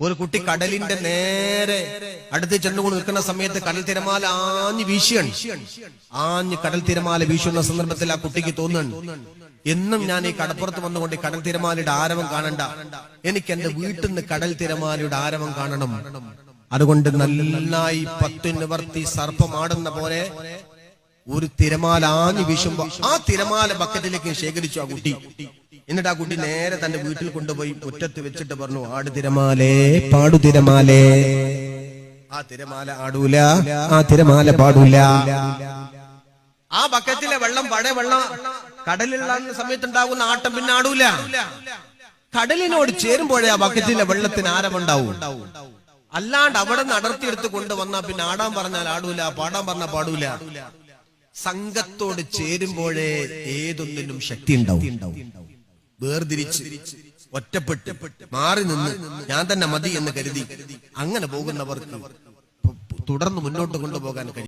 ഒരു കുട്ടി കടലിന്റെ നേരെ അടുത്ത് ചെന്നുകൊണ്ട് നിൽക്കുന്ന സമയത്ത് കടൽ തിരമാല ആഞ്ഞ് വീശിയാണ്. ആഞ്ഞ് കടൽ തിരമാല വീശുന്ന സന്ദർഭത്തിൽ ആ കുട്ടിക്ക് തോന്നുന്നു എന്നും ഞാൻ ഈ കടപ്പുറത്ത് വന്നുകൊണ്ട് കടൽ തിരമാലയുടെ ആരവം കാണണ്ട. എനിക്ക് എന്റെ വീട്ടിൽ നിന്ന് കടൽ തിരമാലയുടെ ആരവം കാണണം. അതുകൊണ്ട് നന്നായി പത്തു നിവർത്തി സർപ്പമാടുന്ന പോലെ ഒരു തിരമാല ആഞ്ഞു വീശുമ്പോ ആ തിരമാല ബക്കറ്റിലേക്ക് ശേഖരിച്ചു ആ കുട്ടി. എന്നിട്ട് ആ കുട്ടി നേരെ തന്റെ വീട്ടിൽ കൊണ്ടുപോയി മുറ്റത്ത് വെച്ചിട്ട് പറഞ്ഞു ആട് തിരമാലേ പാടു തിരമാലേ. ആ തിരമാല ആടൂല ആ തിരമാല പാടൂല. ആ ബക്കറ്റിലെ വെള്ളം പഴയ വെള്ളം കടലിലുള്ള സമയത്തുണ്ടാകുന്ന ആട്ടം പിന്നെ ആടൂല. കടലിനോട് ചേരുമ്പോഴേ ആ ബക്കറ്റിലെ വെള്ളത്തിന് ആരമുണ്ടാവും അല്ലാണ്ട് അവിടെ നിന്ന് അടർത്തിയെടുത്ത് കൊണ്ടുവന്നാ പിന്നെ ആടാൻ പറഞ്ഞാൽ ആടൂല പാടാൻ പറഞ്ഞാൽ പാടൂല. സംഘത്തോട് ചേരുമ്പോഴേ ഏതൊന്നിനും ശക്തി ഉണ്ടാവും വേർതിരിച്ച് ഒറ്റപ്പെട്ട് മാറി നിന്ന് ഞാൻ തന്നെ മതി എന്ന് കരുതി അങ്ങനെ പോകുന്നവർക്ക് തുടർന്ന് മുന്നോട്ട് കൊണ്ടുപോകാൻ കഴിയും.